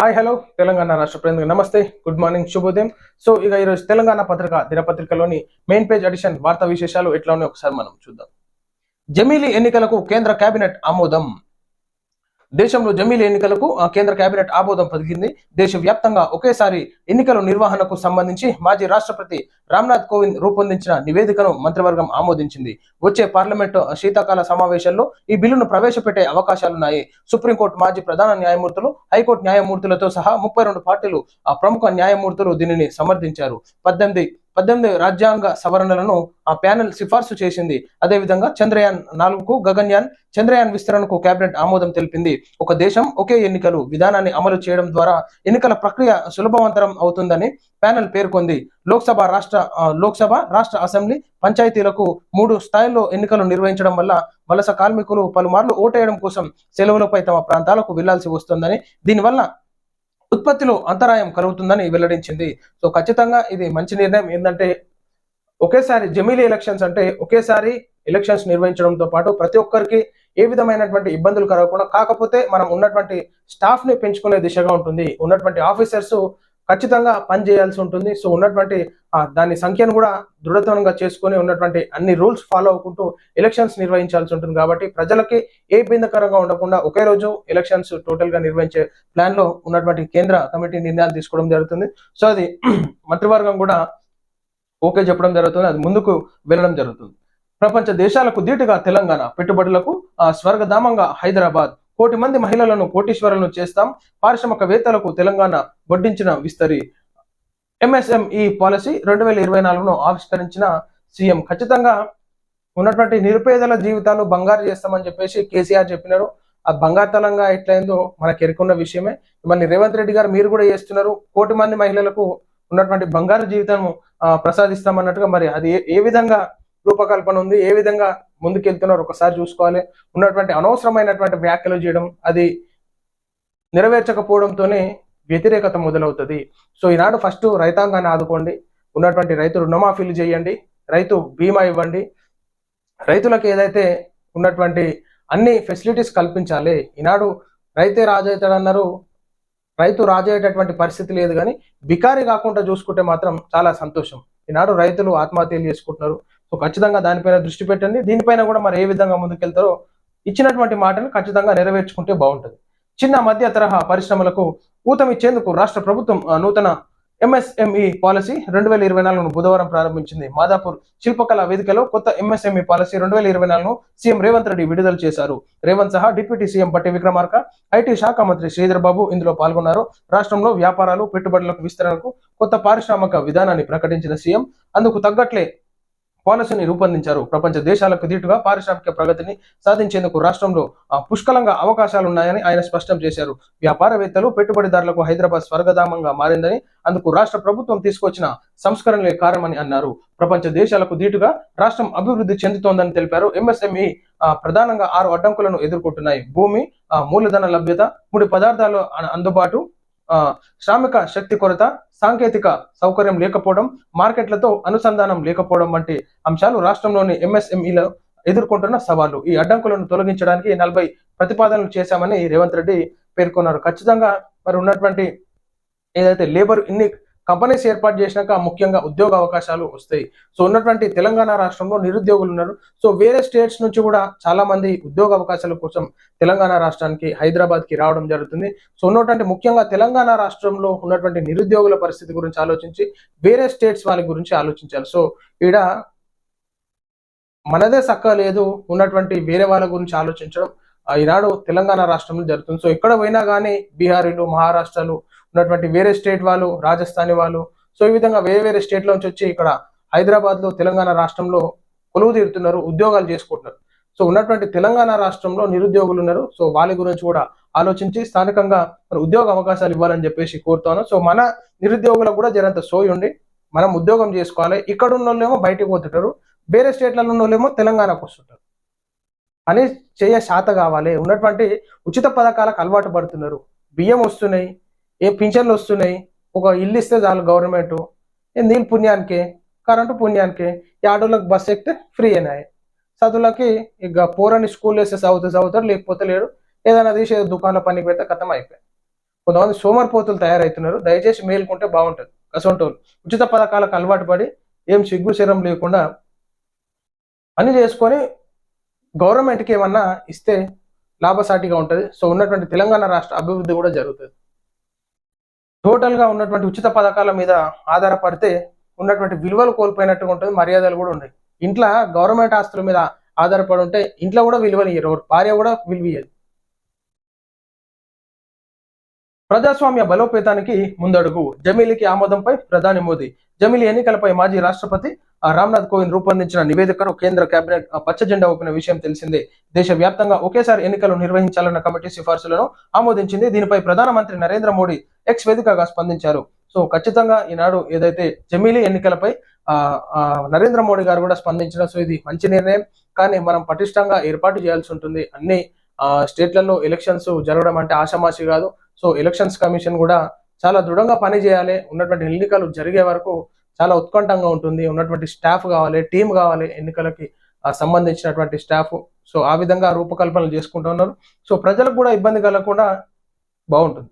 Hi hello Telangana రాష్ట్ర ప్రజలకు నమస్తే. గుడ్ మార్నింగ్ శుభోదయం. సో ఇక ఈరోజు తెలంగాణ పత్రిక దినపత్రికలోని మెయిన్ పేజ్ ఎడిషన్ వార్తా విశేషాలు ఎట్లా ఉన్నాయో ఒకసారి మనం చూద్దాం. జమీలీ ఎన్నికలకు కేంద్ర కేబినెట్ ఆమోదం. దేశంలో జమీల ఎన్నికలకు కేంద్ర కేబినెట్ ఆమోదం పలికింది. దేశవ్యాప్తంగా ఒకేసారి ఎన్నికల నిర్వహణకు సంబంధించి మాజీ రాష్ట్రపతి రామ్నాథ్ కోవింద్ రూపొందించిన నివేదికను మంత్రివర్గం ఆమోదించింది. వచ్చే పార్లమెంటు శీతాకాల సమావేశంలో ఈ బిల్లును ప్రవేశపెట్టే అవకాశాలున్నాయి. సుప్రీంకోర్టు మాజీ ప్రధాన న్యాయమూర్తులు హైకోర్టు న్యాయమూర్తులతో సహా ముప్పై రెండు పార్టీలు ఆ ప్రముఖ న్యాయమూర్తులు దీనిని సమర్థించారు. పద్దెనిమిది పద్దెనిమిది రాజ్యాంగ సవరణలను ఆ ప్యానెల్ సిఫార్సు చేసింది. అదేవిధంగా చంద్రయాన్ నాలుగుకు గగన్యాన్ చంద్రయాన్ విస్తరణకు కేబినెట్ ఆమోదం తెలిపింది. ఒక దేశం ఒకే ఎన్నికలు విధానాన్ని అమలు చేయడం ద్వారా ఎన్నికల ప్రక్రియ సులభవంతరం అవుతుందని ప్యానెల్ పేర్కొంది. లోక్సభ రాష్ట్ర లోక్సభ రాష్ట్ర అసెంబ్లీ పంచాయతీలకు మూడు స్థాయిల్లో ఎన్నికలు నిర్వహించడం వల్ల వలస కార్మికులు పలుమార్లు ఓటేయడం కోసం సెలవులపై తమ ప్రాంతాలకు వెళ్ళాల్సి వస్తుందని దీనివల్ల ఉత్పత్తిలో అంతరాయం కలుగుతుందని వెల్లడించింది. సో ఖచ్చితంగా ఇది మంచి నిర్ణయం. ఏంటంటే ఒకేసారి జమీలీ ఎలక్షన్స్ అంటే ఒకేసారి ఎలక్షన్స్ నిర్వహించడంతో పాటు ప్రతి ఒక్కరికి ఏ విధమైనటువంటి ఇబ్బందులు కలగకుండా కాకపోతే మనం ఉన్నటువంటి స్టాఫ్ని పెంచుకునే దిశగా ఉంటుంది. ఉన్నటువంటి ఆఫీసర్స్ ఖచ్చితంగా పని చేయాల్సి ఉంటుంది. సో ఉన్నటువంటి దాని సంఖ్యను కూడా దృఢతరంగా చేసుకొని ఉన్నటువంటి అన్ని రూల్స్ ఫాలో అవ్వకుంటూ ఎలక్షన్స్ నిర్వహించాల్సి ఉంటుంది కాబట్టి ప్రజలకి ఏ ఇబ్బందికరంగా ఉండకుండా ఒకే రోజు ఎలక్షన్స్ టోటల్గా నిర్వహించే ప్లాన్లో ఉన్నటువంటి కేంద్ర కమిటీ నిర్ణయాలు తీసుకోవడం జరుగుతుంది. సో అది మంత్రివర్గం కూడా ఓకే చెప్పడం జరుగుతుంది. అది ముందుకు వెళ్ళడం జరుగుతుంది. ప్రపంచ దేశాలకు ధీటుగా తెలంగాణ పెట్టుబడులకు స్వర్గధామంగా హైదరాబాద్ కోటి మంది మహిళలను కోటీశ్వరులను చేస్తాం. పారిశ్రామికవేత్తలకు తెలంగాణ వడ్డించిన విస్తరి ఎంఎస్ఎంఈ పాలసీ రెండు వేల ఇరవై నాలుగును ఆవిష్కరించిన సీఎం. ఖచ్చితంగా ఉన్నటువంటి నిరుపేదల జీవితాలు బంగారు చేస్తామని చెప్పేసి కేసీఆర్ చెప్పినారు. ఆ బంగారుతనంగా ఎట్లయిందో మనకు ఎరుకున్న విషయమే. మళ్ళీ రేవంత్ రెడ్డి గారు మీరు కూడా చేస్తున్నారు. కోటి మంది మహిళలకు ఉన్నటువంటి బంగారు జీవితం ప్రసాదిస్తామన్నట్టుగా మరి అది ఏ విధంగా రూపకల్పన ఉంది? ఏ విధంగా ముందుకెళ్తున్నారు ఒకసారి చూసుకోవాలి. ఉన్నటువంటి అనవసరమైనటువంటి వ్యాఖ్యలు చేయడం అది నెరవేర్చకపోవడంతోనే వ్యతిరేకత మొదలవుతుంది. సో ఈనాడు ఫస్ట్ రైతాంగాన్ని ఆదుకోండి. ఉన్నటువంటి రైతు రుణమాఫీలు చేయండి. రైతు బీమా ఇవ్వండి. రైతులకు ఏదైతే ఉన్నటువంటి అన్ని ఫెసిలిటీస్ కల్పించాలి ఈనాడు రైతే రాజవుతాడన్నారు రైతు రాజయ్యేటటువంటి పరిస్థితి లేదు కానీ బికారి కాకుండా చూసుకుంటే మాత్రం చాలా సంతోషం. ఈనాడు రైతులు ఆత్మహత్యలు చేసుకుంటున్నారు. సో ఖచ్చితంగా దానిపైన దృష్టి పెట్టండి. దీనిపైన కూడా మరి ఏ విధంగా ముందుకెళ్తారో ఇచ్చినటువంటి మాటను ఖచ్చితంగా నెరవేర్చుకుంటే బాగుంటుంది. చిన్న మధ్య తరహా పరిశ్రమలకు ఊతమిచ్చేందుకు రాష్ట్ర ప్రభుత్వం నూతన ఎంఎస్ఎంఈ పాలసీ రెండు వేల ఇరవై నాలుగును బుధవారం ప్రారంభించింది. మాదాపూర్ శిల్పకళా వేదికలో కొత్త ఎంఎస్ఎంఈ పాలసీ రెండు వేల ఇరవై నాలుగును సీఎం రేవంత్ రెడ్డి విడుదల చేశారు. రేవంత్ సహా డిప్యూటీ సీఎం పట్టి విక్రమార్క ఐటీ శాఖ మంత్రి శ్రీధర్ బాబు ఇందులో పాల్గొన్నారు. రాష్ట్రంలో వ్యాపారాలు పెట్టుబడులకు విస్తరణకు కొత్త పారిశ్రామిక విధానాన్ని ప్రకటించిన సీఎం అందుకు తగ్గట్లే పాలసీని రూపొందించారు. ప్రపంచ దేశాలకు దీటుగా పారిశ్రామిక ప్రగతిని సాధించేందుకు రాష్ట్రంలో పుష్కలంగా అవకాశాలున్నాయని ఆయన స్పష్టం చేశారు. వ్యాపారవేత్తలు పెట్టుబడిదారులకు హైదరాబాద్ స్వర్గధామంగా మారిందని అందుకు రాష్ట్ర ప్రభుత్వం తీసుకొచ్చిన సంస్కరణలే కారణమని అన్నారు. ప్రపంచ దేశాలకు దీటుగా రాష్ట్రం అభివృద్ధి చెందుతోందని తెలిపారు. ఎంఎస్ఎంఈ ప్రధానంగా ఆరు అడ్డంకులను ఎదుర్కొంటున్నాయి. భూమి ఆ, మూలధన లభ్యత ముడి పదార్థాలు అందుబాటు శ్రామిక శక్తి కొరత సాంకేతిక సౌకర్యం లేకపోవడం మార్కెట్లతో అనుసంధానం లేకపోవడం వంటి అంశాలు రాష్ట్రంలోని ఎంఎస్ఎంఈలో ఎదుర్కొంటున్న సవాళ్ళు. ఈ అడ్డంకులను తొలగించడానికి నలభై ప్రతిపాదనలు చేశామని రేవంత్ రెడ్డి పేర్కొన్నారు. ఖచ్చితంగా మరి ఉన్నటువంటి ఏదైతే లేబర్ ఇన్ని కంపెనీస్ ఏర్పాటు చేసినాక ముఖ్యంగా ఉద్యోగ అవకాశాలు వస్తాయి. సో ఉన్నటువంటి తెలంగాణ రాష్ట్రంలో నిరుద్యోగులు ఉన్నారు. సో వేరే స్టేట్స్ నుంచి కూడా చాలా మంది ఉద్యోగ అవకాశాల కోసం తెలంగాణ రాష్ట్రానికి హైదరాబాద్కి రావడం జరుగుతుంది. సో ఉన్నటువంటి ముఖ్యంగా తెలంగాణ రాష్ట్రంలో ఉన్నటువంటి నిరుద్యోగుల పరిస్థితి గురించి ఆలోచించి వేరే స్టేట్స్ వాళ్ళ గురించి ఆలోచించాలి. సో ఈడ మనదే సక్క లేదు ఉన్నటువంటి వేరే వాళ్ళ గురించి ఆలోచించడం ఈనాడు తెలంగాణ రాష్ట్రంలో జరుగుతుంది. సో ఎక్కడ పోయినా కానీ బీహారీలు మహారాష్ట్రలు ఉన్నటువంటి వేరే స్టేట్ వాళ్ళు రాజస్థానీ వాళ్ళు సో ఈ విధంగా వేరే వేరే స్టేట్లో నుంచి వచ్చి ఇక్కడ హైదరాబాద్లో తెలంగాణ రాష్ట్రంలో కొలువు తీరుతున్నారు ఉద్యోగాలు చేసుకుంటున్నారు. సో ఉన్నటువంటి తెలంగాణ రాష్ట్రంలో నిరుద్యోగులు ఉన్నారు. సో వాళ్ళ గురించి కూడా ఆలోచించి స్థానికంగా మరి ఉద్యోగ అవకాశాలు ఇవ్వాలని చెప్పేసి కోరుతాను సో మన నిరుద్యోగులకు కూడా జరంత సోయి ఉండి మనం ఉద్యోగం చేసుకోవాలి. ఇక్కడ ఉన్న వాళ్ళేమో బయటకు పోతుంటారు. వేరే స్టేట్లలో ఉన్న వాళ్ళేమో తెలంగాణకు వస్తుంటారు. పని చేయ శాత కావాలి. ఉన్నటువంటి ఉచిత పథకాలకు అలవాటు పడుతున్నారు. బియ్యం వస్తున్నాయి ఏ పింఛన్లు వస్తున్నాయి ఒక ఇల్లు ఇస్తే చాలు గవర్నమెంట్. ఏ నీళ్ళు పుణ్యానికి కరెంటు పుణ్యానికి ఈ ఆటోలకు బస్ ఎక్కితే ఫ్రీ అయినాయి. చదువులకి ఇక పోరని స్కూల్ వేస్తే చదువుతారు చదువుతారు లేకపోతే లేడు ఏదైనా తీసి దుకాణంలో పనికి పెడితే కథం అయిపోయింది. కొంతమంది సోమరిపోతులు తయారవుతున్నారు దయచేసి మేలుకుంటే బాగుంటుంది. అసొంటోళ్ళు ఉచిత పథకాలకు అలవాటు పడి ఏం సిగ్గు శరం లేకుండా పని చేసుకొని గవర్నమెంట్కి ఏమన్నా ఇస్తే లాభసాటిగా ఉంటుంది. సో ఉన్నటువంటి తెలంగాణ రాష్ట్ర అభివృద్ధి కూడా జరుగుతుంది. టోటల్గా ఉన్నటువంటి ఉచిత పథకాల మీద ఆధారపడితే ఉన్నటువంటి విలువలు కోల్పోయినట్టుగా ఉంటుంది మర్యాదలు కూడా ఉన్నాయి ఇంట్లో గవర్నమెంట్ ఆస్తుల మీద ఆధారపడి ఉంటే ఇంట్లో కూడా విలువలు ఇయ్యరు. భార్య కూడా విలువ ఇయ్యదు. ప్రజాస్వామ్య బలోపేతానికి ముందడుగు. జమీలికి ఆమోదంపై ప్రధాని మోదీ. జమీలి ఎన్నికలపై మాజీ రాష్ట్రపతి రామ్నాథ్ కోవింద్ రూపొందించిన నివేదికను కేంద్ర కేబినెట్ పచ్చజెండా పచ్చ జెండా ఊపిన విషయం తెలిసిందే. దేశవ్యాప్తంగా ఒకేసారి ఎన్నికలు నిర్వహించాలన్న కమిటీ సిఫార్సులను ఆమోదించింది. దీనిపై ప్రధానమంత్రి నరేంద్ర మోడీ ఎక్స్ వేదికగా స్పందించారు. సో ఖచ్చితంగా ఈనాడు ఏదైతే జమీలి ఎన్నికలపై ఆ, నరేంద్ర మోడీ గారు కూడా స్పందించిన సో ఇది మంచి నిర్ణయం. కానీ మనం పటిష్టంగా ఏర్పాటు చేయాల్సి ఉంటుంది అన్ని స్టేట్లలో ఎలక్షన్స్ జరగడం అంటే ఆషామాషి కాదు. సో ఎలక్షన్స్ కమిషన్ కూడా చాలా దృఢంగా పని చేయాలి ఉన్నటువంటి ఎన్నికలు జరిగే వరకు చాలా ఉత్కంఠంగా ఉంటుంది. ఉన్నటువంటి స్టాఫ్ కావాలి టీం కావాలి ఎన్నికలకి సంబంధించినటువంటి స్టాఫ్ సో ఆ విధంగా రూపకల్పనలు చేసుకుంటూ ఉన్నారు. సో ప్రజలకు కూడా ఇబ్బంది కలగకుండా బాగుంటుంది.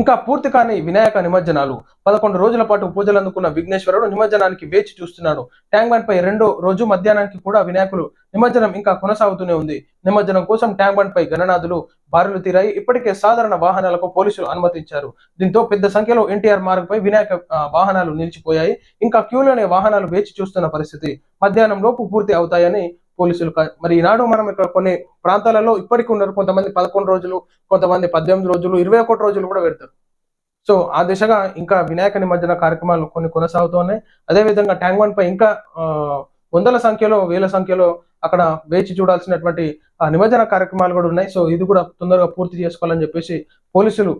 ఇంకా పూర్తి కాని వినాయక నిమజ్జనాలు. పదకొండు రోజుల పాటు పూజలు అందుకున్న విఘ్నేశ్వరుడు నిమజ్జనానికి వేచి చూస్తున్నాడు. ట్యాంక్ బండ్ పై రెండో రోజు మధ్యాహ్నానికి కూడా వినాయకులు నిమజ్జనం ఇంకా కొనసాగుతూనే ఉంది. నిమజ్జనం కోసం ట్యాంక్ బండ్ పై గణనాథులు బారులు తీరాయి. ఇప్పటికే సాధారణ వాహనాలకు పోలీసులు అనుమతించారు. దీంతో పెద్ద సంఖ్యలో ఎన్టీఆర్ మార్గ్ పై వినాయక వాహనాలు నిలిచిపోయాయి. ఇంకా క్యూలోనే వాహనాలు వేచి చూస్తున్న పరిస్థితి. మధ్యాహ్నం లోపు పూర్తి అవుతాయని పోలీసులు మరి ఈనాడు మనం ఇక్కడ కొన్ని ప్రాంతాలలో ఇప్పటికీ ఉన్నారు. కొంతమంది పదకొండు రోజులు కొంతమంది పద్దెనిమిది రోజులు ఇరవై ఒకటి రోజులు కూడా పెడతారు. సో ఆ దిశగా ఇంకా వినాయక నిమజ్జన కార్యక్రమాలు కొన్ని కొనసాగుతున్నాయి అదేవిధంగా ట్యాంక్ బండ్ పై ఇంకా వందల సంఖ్యలో వేల సంఖ్యలో అక్కడ వేచి చూడాల్సినటువంటి ఆ నిమజ్జన కార్యక్రమాలు కూడా ఉన్నాయి. సో ఇది కూడా తొందరగా పూర్తి చేసుకోవాలని చెప్పేసి పోలీసులు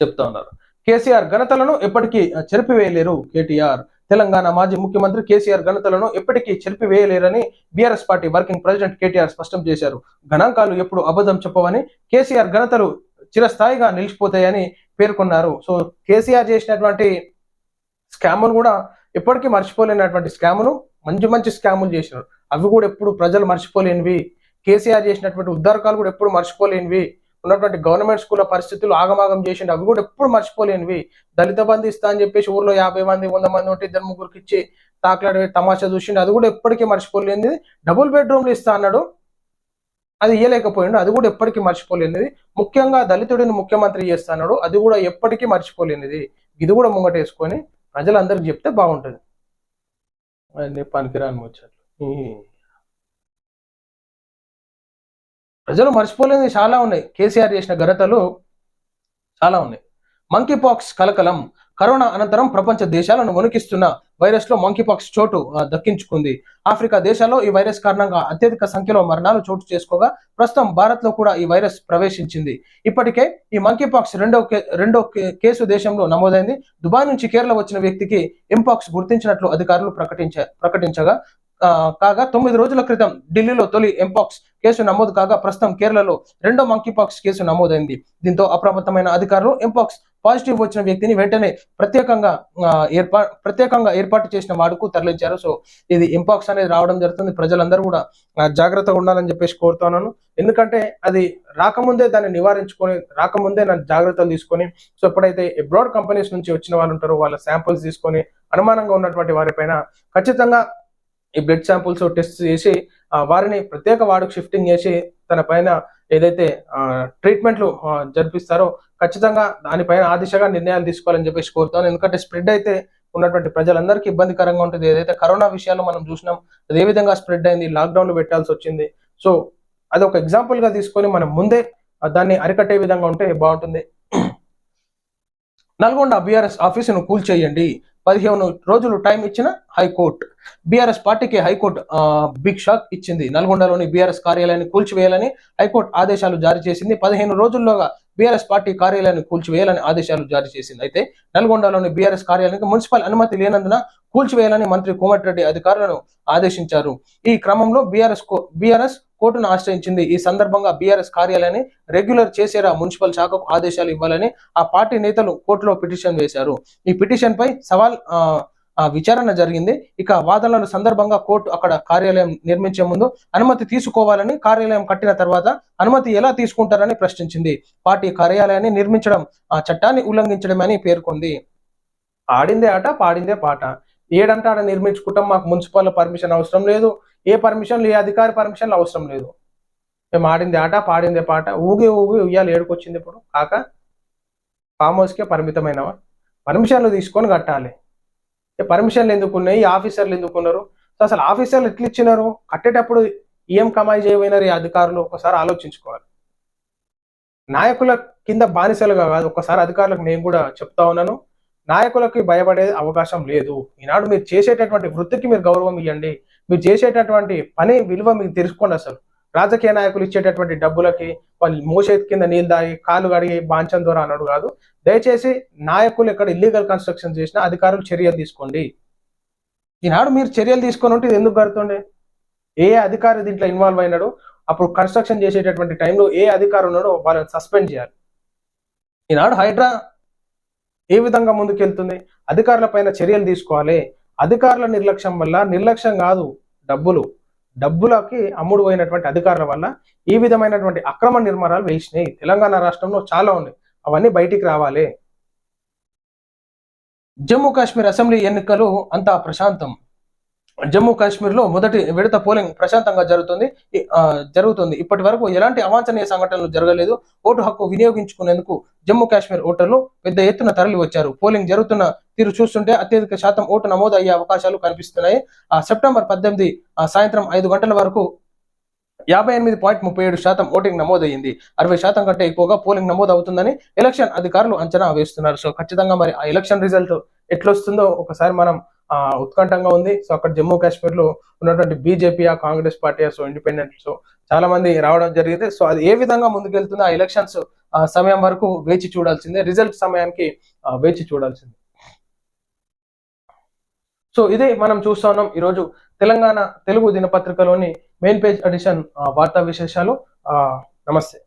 చెప్తా ఉన్నారు. కేసీఆర్ ఘనతలను ఎప్పటికీ చెరిపివేయలేరు కేటీఆర్. తెలంగాణ మాజీ ముఖ్యమంత్రి కేసీఆర్ ఘనతలను ఎప్పటికీ చెరిపివేయలేరని BRS party working president KTR స్పష్టం చేశారు. గణాంకాలు ఎప్పుడు అబద్ధం చెప్పవని కేసీఆర్ ఘనతలు చిరస్థాయిగా నిలిచిపోతాయని పేర్కొన్నారు. సో కేసీఆర్ చేసినటువంటి స్కాములు కూడా ఎప్పటికీ మర్చిపోలేనటువంటి స్కాములు మంచి మంచి స్కాములు చేసినారు. అవి కూడా ఎప్పుడు ప్రజలు మర్చిపోలేనివి. కేసీఆర్ చేసినటువంటి ఉద్దారకాలు కూడా ఎప్పుడు మర్చిపోలేనివి. ఉన్నటువంటి గవర్నమెంట్ స్కూల్ పరిస్థితులు ఆగమాగం చేసిండు. అవి కూడా ఎప్పుడు మర్చిపోలేనివి. దళిత బంధు ఇస్తా అని చెప్పేసి ఊర్లో యాభై మంది వంద మంది ఉంటే ఇద్దరు ముగ్గురికి ఇచ్చి తాకలాడే తమాషా చూసిండు. అది కూడా ఎప్పటికీ మర్చిపోలేనిది. డబుల్ బెడ్రూమ్లు ఇస్తా అన్నాడు. అది ఇయ్యలేకపోయిండు. అది కూడా ఎప్పటికీ మర్చిపోలేనిది. ముఖ్యంగా దళితుడిని ముఖ్యమంత్రి చేస్తాడు అది కూడా ఎప్పటికీ మర్చిపోలేనిది. ఇది కూడా ముంగటేసుకొని ప్రజలందరికీ చెప్తే బాగుంటుంది. పనికిరాని ముచ్చట్లు. ప్రజలు మర్చిపోలేని చాలా ఉన్నాయి. కేసీఆర్ చేసిన ఘనతలు చాలా ఉన్నాయి. మంకీ పాక్స్ కలకలం కరోనా అనంతరం ప్రపంచ దేశాలను వణికిస్తున్న వైరస్లో మంకీ పాక్స్ చోటు దక్కించుకుంది. ఆఫ్రికా దేశాల్లో ఈ వైరస్ కారణంగా అత్యధిక సంఖ్యలో మరణాలు చోటు చేసుకోగా ప్రస్తుతం భారత్లో కూడా ఈ వైరస్ ప్రవేశించింది. ఇప్పటికే ఈ మంకీ పాక్స్ రెండో కే- రెండో కే- కేసు దేశంలో నమోదైంది. దుబాయ్ నుంచి కేరళ వచ్చిన వ్యక్తికి ఎంపాక్స్ గుర్తించినట్లు అధికారులు ప్రకటించ ప్రకటించగా కాగా తొమ్మిది రోజుల క్రితం ఢిల్లీలో తొలి ఎంపాక్స్ కేసు నమోదు కాగా ప్రస్తుతం కేరళలో రెండో మంకీ పాక్స్ కేసు నమోదైంది. దీంతో అప్రమత్తమైన అధికారులు ఎంపాక్స్ పాజిటివ్ వచ్చిన వ్యక్తిని వెంటనే ప్రత్యేకంగా ఏర్పా ప్రత్యేకంగా ఏర్పాటు చేసిన వాడుకు తరలించారు. సో ఇది ఇంపాక్స్ అనేది రావడం జరుగుతుంది. ప్రజలందరూ కూడా జాగ్రత్తగా ఉండాలని చెప్పేసి కోరుతున్నాను. ఎందుకంటే అది రాకముందే దాన్ని నివారించుకొని రాకముందే నన్ను జాగ్రత్తలు తీసుకొని సో ఎప్పుడైతే అబ్రాడ్ కంపెనీస్ నుంచి వచ్చిన వాళ్ళు ఉంటారో వాళ్ళ శాంపుల్స్ తీసుకొని అనుమానంగా ఉన్నటువంటి వారిపైన ఖచ్చితంగా ఈ బ్లడ్ శాంపుల్స్ టెస్ట్ చేసి వారిని ప్రత్యేక వార్డుకు షిఫ్టింగ్ చేసి తన పైన ఏదైతే ట్రీట్మెంట్లు జరిపిస్తారో ఖచ్చితంగా దానిపైన ఆ దిశగా నిర్ణయాలు తీసుకోవాలని చెప్పేసి కోరుతాను ఎందుకంటే స్ప్రెడ్ అయితే ఉన్నటువంటి ప్రజలందరికీ ఇబ్బందికరంగా ఉంటుంది. ఏదైతే కరోనా విషయాల్లో మనం చూసినాం అది ఏ విధంగా స్ప్రెడ్ అయింది లాక్డౌన్లో పెట్టాల్సి వచ్చింది. సో అది ఒక ఎగ్జాంపుల్గా తీసుకొని మనం ముందే దాన్ని అరికట్టే విధంగా ఉంటే బాగుంటుంది. నల్గొండ బీఆర్ఎస్ ఆఫీసును కూల్చేయండి. పదిహేను రోజులు టైం ఇచ్చిన హైకోర్టు. బీఆర్ఎస్ పార్టీకి హైకోర్టు బిగ్ షాక్ ఇచ్చింది. నల్గొండలోని బీఆర్ఎస్ కార్యాలయాన్ని కూల్చివేయాలని హైకోర్టు ఆదేశాలు జారీ చేసింది. పదిహేను రోజుల్లోగా బీఆర్ఎస్ పార్టీ కార్యాలయాన్ని కూల్చివేయాలని ఆదేశాలు జారీ చేసింది. అయితే నల్గొండలోని బీఆర్ఎస్ కార్యాలయానికి మున్సిపల్ అనుమతి లేనందున కూల్చివేయాలని మంత్రి కోమటిరెడ్డి అధికారులను ఆదేశించారు. ఈ క్రమంలో బీఆర్ఎస్ బీఆర్ఎస్ కోర్టును ఆశ్రయించింది. ఈ సందర్భంగా బీఆర్ఎస్ కార్యాలయాన్ని రెగ్యులర్ చేసేలా మున్సిపల్ శాఖకు ఆదేశాలు ఇవ్వాలని ఆ పార్టీ నేతలు కోర్టులో పిటిషన్ వేశారు. ఈ పిటిషన్ పై సవాల్ ఆ, విచారణ జరిగింది. ఇక వాదనల సందర్భంగా కోర్టు అక్కడ కార్యాలయం నిర్మించే ముందు అనుమతి తీసుకోవాలని కార్యాలయం కట్టిన తర్వాత అనుమతి ఎలా తీసుకుంటారని ప్రశ్నించింది. పార్టీ కార్యాలయాన్ని నిర్మించడం ఆ చట్టాన్ని ఉల్లంఘించడమని పేర్కొంది. ఆడిందే ఆట పాడిందే పాట. ఏడంటే ఆడ నిర్మించుకుంటాం మాకు మున్సిపల్ పర్మిషన్ అవసరం లేదు. ఏ పర్మిషన్ ఏ అధికారి పర్మిషన్లు అవసరం లేదు. మేము ఆడింది ఆట పాడిందే పాట? ఊగి ఊగి ఉయ్యాలి ఏడుకొచ్చింది ఇప్పుడు. కాక ఫామ్ హౌస్కే పరిమితమైనవా? పర్మిషన్లు తీసుకొని కట్టాలి. పర్మిషన్లు ఎందుకున్నాయి ఆఫీసర్లు ఎందుకున్నారు సో అసలు ఆఫీసర్లు ఎట్లా ఇచ్చినారు? కట్టేటప్పుడు ఏం కమాయి చేయబోయినారు ఈ అధికారులు? ఒకసారి ఆలోచించుకోవాలి. నాయకుల కింద బానిసలుగా కాదు ఒకసారి అధికారులకు నేను కూడా చెప్తా ఉన్నాను. నాయకులకి భయపడే అవకాశం లేదు. ఈనాడు మీరు చేసేటటువంటి వృత్తికి మీరు గౌరవం ఇవ్వండి మీరు చేసేటటువంటి పని విలువ మీకు తెలుసుకోండి అసలు. రాజకీయ నాయకులు ఇచ్చేటటువంటి డబ్బులకి వాళ్ళు మోసేతి కింద నీళ్ళు దాగి కాలు కడిగి బాంచం ద్వారా అన్నాడు కాదు. దయచేసి నాయకులు ఇక్కడ ఇల్లీగల్ కన్స్ట్రక్షన్ చేసినా అధికారులు చర్యలు తీసుకోండి. ఈనాడు మీరు చర్యలు తీసుకొని ఉంటే ఇది ఎందుకు కడుతుండే ఏ అధికారి దీంట్లో ఇన్వాల్వ్ అయినాడు? అప్పుడు కన్స్ట్రక్షన్ చేసేటటువంటి టైంలో ఏ అధికారి ఉన్నాడో వాళ్ళని సస్పెండ్ చేయాలి. ఈనాడు హైడ్రా ఏ విధంగా ముందుకెళ్తుంది? అధికారుల పైన చర్యలు తీసుకోవాలి. అధికారుల నిర్లక్ష్యం వల్ల నిర్లక్ష్యం కాదు డబ్బులు. డబ్బులకి అమ్ముడు పోయినటువంటి అధికారుల వల్ల ఈ విధమైనటువంటి అక్రమ నిర్మాణాలు వేసినాయి. తెలంగాణ రాష్ట్రంలో చాలా ఉన్నాయి. అవన్నీ బయటికి రావాలి. జమ్మూ కాశ్మీర్ అసెంబ్లీ ఎన్నికలు అంతా ప్రశాంతం. జమ్మూ కాశ్మీర్లో మొదటి విడత పోలింగ్ ప్రశాంతంగా జరుగుతుంది. జరుగుతుంది. ఇప్పటి వరకు ఎలాంటి అవాంఛనీయ సంఘటనలు జరగలేదు. ఓటు హక్కు వినియోగించుకునేందుకు జమ్మూ కాశ్మీర్ ఓటర్లు పెద్ద ఎత్తున తరలి వచ్చారు పోలింగ్ జరుగుతున్న తీరు చూస్తుంటే అత్యధిక శాతం ఓటు నమోదు అయ్యే అవకాశాలు కనిపిస్తున్నాయి. ఆ సెప్టెంబర్ పద్దెనిమిది సాయంత్రం ఐదు గంటల వరకు యాభై ఎనిమిది పాయింట్ ముప్పై ఏడు శాతం ఓటింగ్ నమోదయ్యింది. అరవై శాతం కంటే ఎక్కువగా పోలింగ్ నమోదు అవుతుందని ఎలక్షన్ అధికారులు అంచనా వేస్తున్నారు. సో ఖచ్చితంగా మరి ఆ ఎలక్షన్ రిజల్ట్ ఎట్లొస్తుందో ఒకసారి మనం ఉత్కంఠంగా ఉంది. సో అక్కడ జమ్మూ కాశ్మీర్లో ఉన్నటువంటి బీజేపీ ఆ Congress party so independent so చాలా మంది రావడం జరిగింది. సో అది ఏ విధంగా ముందుకెళ్తుందో ఆ ఎలక్షన్స్ ఆ సమయం వరకు వేచి చూడాల్సిందే. రిజల్ట్ సమయానికి వేచి చూడాల్సిందే. సో ఇదే మనం చూస్తా ఉన్నాం. ఈరోజు తెలంగాణ తెలుగు దినపత్రికలోని మెయిన్ పేజ్ ఎడిషన్ వార్తా విశేషాలు. ఆ, నమస్తే.